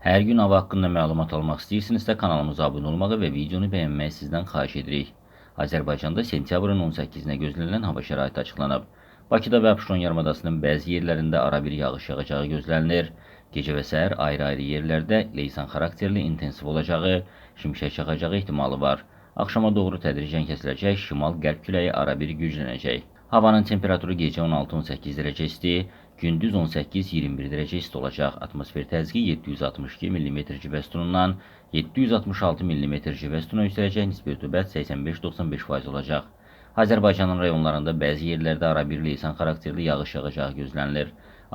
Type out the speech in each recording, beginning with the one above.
Hər gün hava haqqında məlumat almaq istəyirsinizsə kanalımıza abunə olmağı və videonu bəyənməyi sizdən xahiş edirik. Azərbaycanda sentyabrın 18-nə gözlənilən hava şəraiti açıqlanıb. Bakıda və Abşeron yarımadasının bəzi yerlərində arabir yağış yağacağı gözlənilir. Gecə və səhər ayrı-ayrı yerlərdə leysan xarakterli intensiv olacağı, şimşək çaxacağı ehtimalı var. Axşama doğru tədricən kəsiləcək, şimal-qərb küləyi arabir güclənəcək. Havanın temperaturu gecə 16-18 dərəcə isti, gündüz 18-21 dərəcə isti olacaq. Atmosfer təzyiqi 762 mm civə sütunundan 766 mm civə sütuna yüksələcək, nisbi rütubət 85-95% olacaq. Azərbaycanın rayonlarında bəzi yerlərdə arabir leysan xarakterli yağış yağacağı gözlənilir.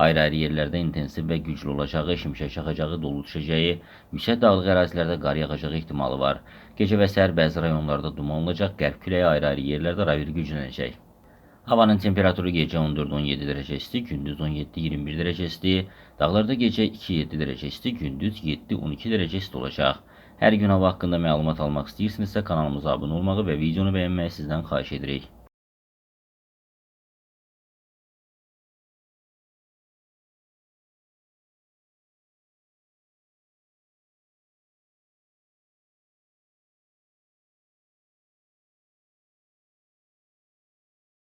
Ayrı-ayrı yerlərdə intensiv və güclü olacağı, şimşək çaxacağı, dolu düşəcəyi, yüksək dağlıq ərazilərdə qar yağacağı ehtimalı var. Gecə və səhər bəzi rayonlarda duman olacaq, qərb küləyi ayrı-ayrı yerlərdə arabir güclənəcək. Havanın temperaturu gecə 14-17 dərəcə isti, gündüz 17-21 dərəcə isti, dağlarda gecə 2-7 dərəcə isti, gündüz 7-12 dərəcə isti olacaq. Hər gün hava haqqında məlumat almaq istəyirsinizsə kanalımıza abunə olmağı və videonu bəyənməyi sizdən xahiş edirik.